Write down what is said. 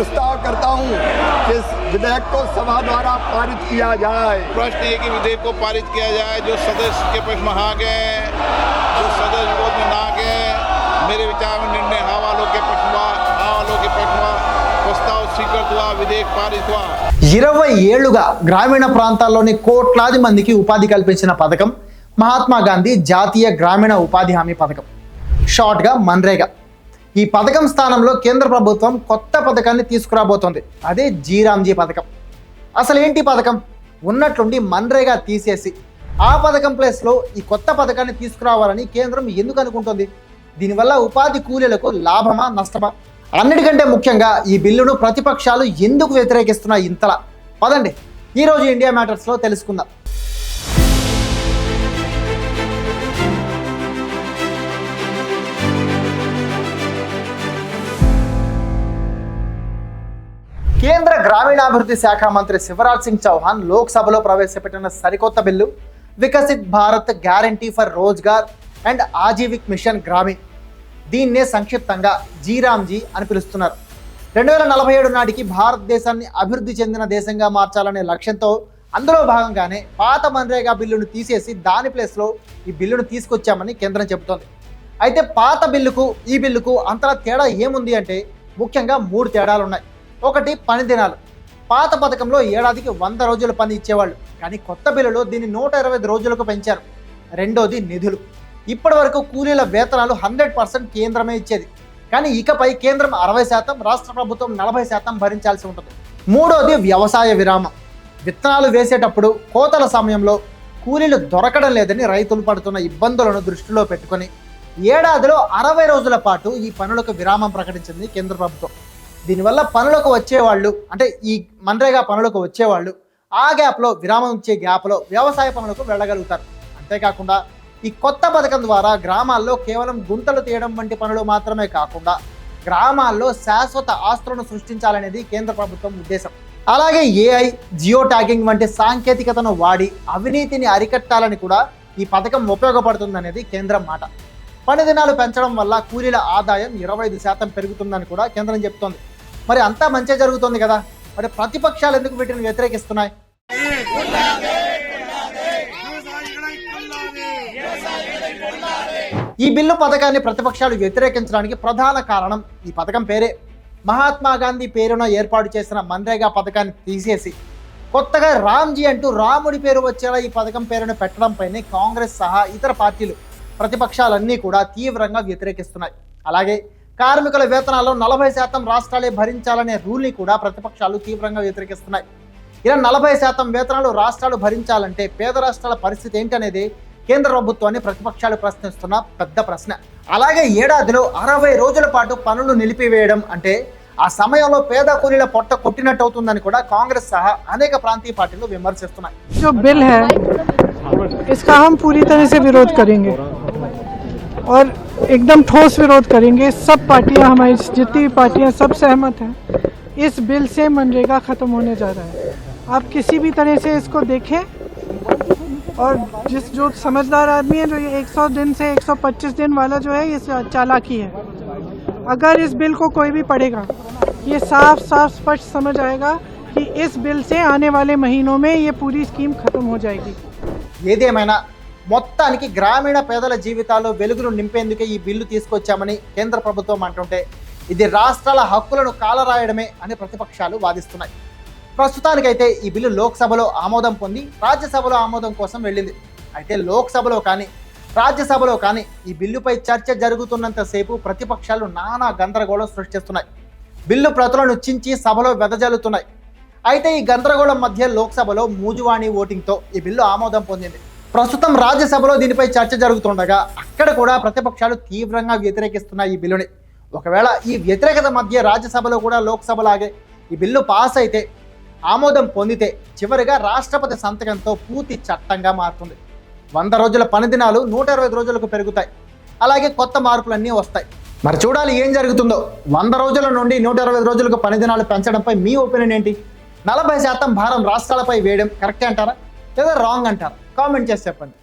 प्रस्ताव करता हूं कि इस विधेयक को सभा द्वारा पारित किया जाए प्रश्न है कि विधेयक को पारित किया जाए जो सदस्य के पक्ष में हाँ गए जो सदस्य विरोध में ना गए मेरे विचार में निर्णय हाँ वालों के पक्ष में हाँ वालों के पक्ष में प्रस्ताव स्वीकृत हुआ विधेयक पारित हुआ ఇరవై ఏళ్లుగా గ్రామీణ ప్రాంతాల్లోని కోట్లాది మందికి ఉపాధి కల్పించిన పథకం మహాత్మా గాంధీ జాతీయ గ్రామీణ ఉపాధి హామీ పథకం షార్ట్గా మన్రేగా ఈ పథకం స్థానంలో కేంద్ర ప్రభుత్వం కొత్త పథకాన్ని తీసుకురాబోతోంది. అదే జీరామ్జీ పథకం. అసలు ఏంటి పథకం? ఉన్నట్లుండి మన్రేగా తీసేసి ఆ పథకం ప్లేస్లో ఈ కొత్త పథకాన్ని తీసుకురావాలని కేంద్రం ఎందుకు అనుకుంటుంది? దీనివల్ల ఉపాధి కూలీలకు లాభమా నష్టమా? అన్నిటికంటే ముఖ్యంగా ఈ బిల్లును ప్రతిపక్షాలు ఎందుకు వ్యతిరేకిస్తున్నాయి ఇంతలా? పదండి. ఈరోజు ఇండియా మ్యాటర్స్లో తెలుసుకుందాం. కేంద్ర గ్రామీణాభివృద్ధి శాఖ మంత్రి శివరాజ్ సింగ్ చౌహాన్ లోక్సభలో ప్రవేశపెట్టిన సరికొత్త bill Viksit Bharat guarantee for Rozgar and Ajeevika mission Gramin. దీన్నే సంక్షిప్తంగా జీరామ్జీ అని పిలుస్తున్నారు. రెండు వేల నలభై ఏడు నాటికి భారతదేశాన్ని అభివృద్ధి చెందిన దేశంగా మార్చాలనే లక్ష్యంతో అందులో భాగంగానే పాత మన్రేగా బిల్లును తీసేసి దాని ప్లేస్లో ఈ బిల్లును తీసుకొచ్చామని కేంద్రం చెబుతోంది. అయితే పాత బిల్లుకు ఈ బిల్లుకు అంతలా తేడా ఏముంది అంటే ముఖ్యంగా మూడు తేడాలు ఉన్నాయి ఒకటి పని దినాలు. పాత పథకంలో ఏడాదికి వంద రోజుల పని ఇచ్చేవాళ్ళు. కానీ కొత్త బిల్లులో దీన్ని నూట ఇరవై ఐదు రోజులకు పెంచారు. రెండోది నిధులు. ఇప్పటి వరకు కూలీల వేతనాలు హండ్రెడ్ పర్సెంట్ కేంద్రమే ఇచ్చేది. కానీ ఇకపై కేంద్రం అరవై శాతం రాష్ట్ర ప్రభుత్వం నలభై శాతం భరించాల్సి ఉంటుంది. మూడోది వ్యవసాయ విరామం. విత్తనాలు వేసేటప్పుడు కోతల సమయంలో కూలీలు దొరకడం లేదని రైతులు పడుతున్న ఇబ్బందులను దృష్టిలో పెట్టుకొని ఏడాదిలో అరవై రోజుల పాటు ఈ పనులకు విరామం ప్రకటించింది కేంద్ర ప్రభుత్వం. దీనివల్ల పనులకు వచ్చేవాళ్ళు అంటే ఈ మన్రేగా పనులకు వచ్చేవాళ్ళు ఆ గ్యాప్లో విరామం ఇచ్చే గ్యాప్లో వ్యవసాయ పనులకు వెళ్ళగలుగుతారు. అంతేకాకుండా ఈ కొత్త పథకం ద్వారా గ్రామాల్లో కేవలం గుంతలు తీయడం వంటి పనులు మాత్రమే కాకుండా గ్రామాల్లో శాశ్వత ఆస్తులను సృష్టించాలనేది కేంద్ర ప్రభుత్వం ఉద్దేశం. అలాగే ఏఐ జియో ట్యాగింగ్ వంటి సాంకేతికతను వాడి అవినీతిని అరికట్టాలని కూడా ఈ పథకం ఉపయోగపడుతుందనేది కేంద్రం మాట. పని దినాలు పెంచడం వల్ల కూలీల ఆదాయం ఇరవై ఐదు శాతం పెరుగుతుందని కూడా కేంద్రం చెప్తోంది. మరి అంతా మంచి జరుగుతోంది కదా. మరి ప్రతిపక్షాలు ఎందుకు వీటిని వ్యతిరేకిస్తున్నాయి? ఈ బిల్లు పథకాన్ని ప్రతిపక్షాలు వ్యతిరేకించడానికి ప్రధాన కారణం ఈ పథకం పేరే. మహాత్మా గాంధీ పేరున ఏర్పాటు చేసిన మన్రేగా పథకాన్ని తీసేసి కొత్తగా రామ్జీ అంటూ రాముడి పేరు వచ్చేలా ఈ పథకం పేరును పెట్టడంపైనే కాంగ్రెస్ సహా ఇతర పార్టీలు ప్రతిపక్షాలన్నీ కూడా తీవ్రంగా వ్యతిరేకిస్తున్నాయి. అలాగే కార్మికుల వేతనాల్లో నలభై శాతం రాష్ట్రాలే భరించాలనే రూల్ని కూడా ప్రతిపక్షాలు తీవ్రంగా వ్యతిరేకిస్తున్నాయి ఇలా నలభై శాతం వేతనాలు రాష్ట్రాలు భరించాలంటే పేద రాష్ట్రాల పరిస్థితి ఏంటనేది కేంద్ర ప్రభుత్వాన్ని ప్రతిపక్షాలు ప్రశ్నిస్తున్న పెద్ద ప్రశ్న అలాగే ఏడాదిలో అరవై రోజుల పాటు పనులు నిలిపివేయడం అంటే ఆ సమయంలో పేద కూలీల పొట్ట కొట్టినట్టు అవుతుందని కూడా కాంగ్రెస్ సహా అనేక ప్రాంతీయ పార్టీలు విమర్శిస్తున్నాయి जो बिल है इसका हम पूरी तरह से विरोध करेंगे और एकदम ठोस विरोध करेंगे। सब पार्टियाँ हमारी, जितनी भी पार्टियाँ सब सहमत हैं। इस बिल से मनरेगा ख़त्म होने जा रहा है। आप किसी भी तरह से इसको देखें और जिस, जो समझदार आदमी है, जो ये 100 दिन से 125 दिन वाला जो है, ये चालाकी है। अगर इस बिल को कोई भी पढ़ेगा, ये साफ़ साफ़, स्पष्ट समझ आएगा कि इस बिल से आने वाले महीनों में ये पूरी स्कीम ख़त्म हो जाएगी। ये दे मैंने। మొత్తానికి గ్రామీణ పేదల జీవితాల్లో వెలుగులు నింపేందుకే ఈ బిల్లు తీసుకొచ్చామని కేంద్ర ప్రభుత్వం అంటుంటే ఇది రాష్ట్రాల హక్కులను కాలరాయడమే అని ప్రతిపక్షాలు వాదిస్తున్నాయి. ప్రస్తుతానికైతే ఈ బిల్లు లోక్సభలో ఆమోదం పొంది రాజ్యసభలో ఆమోదం కోసం వెళ్ళింది. అయితే లోక్సభలో కానీ రాజ్యసభలో కానీ ఈ బిల్లుపై చర్చ జరుగుతున్నంతసేపు ప్రతిపక్షాలు నానా గందరగోళం సృష్టిస్తున్నాయి. బిల్లు ప్రతులను చించి సభలో వెదజల్లుతున్నాయి. అయితే ఈ గందరగోళం మధ్య లోక్సభలో మూజువాణి ఓటింగ్తో ఈ బిల్లు ఆమోదం పొందింది. ప్రస్తుతం రాజ్యసభలో దీనిపై చర్చ జరుగుతుండగా అక్కడ కూడా ప్రతిపక్షాలు తీవ్రంగా వ్యతిరేకిస్తున్నాయి ఈ బిల్లుని. ఒకవేళ ఈ వ్యతిరేకత మధ్య రాజ్యసభలో కూడా లోక్సభలాగే ఈ బిల్లు పాస్ అయితే ఆమోదం పొందితే చివరిగా రాష్ట్రపతి సంతకంతో పూర్తి చట్టంగా మారుతుంది. వంద రోజుల పని దినాలు నూట ఇరవై రోజులకు పెరుగుతాయి. అలాగే కొత్త మార్పులన్నీ వస్తాయి. మరి చూడాలి ఏం జరుగుతుందో. వంద రోజుల నుండి నూట ఇరవై రోజులకు పని దినాలు పెంచడంపై మీ ఒపీనియన్ ఏంటి? నలభై శాతం భారం రాష్ట్రాలపై వేయడం కరెక్టే అంటారా? లేదా రాంగ్ అంటారా? కామెంట్ చేసి చెప్పండి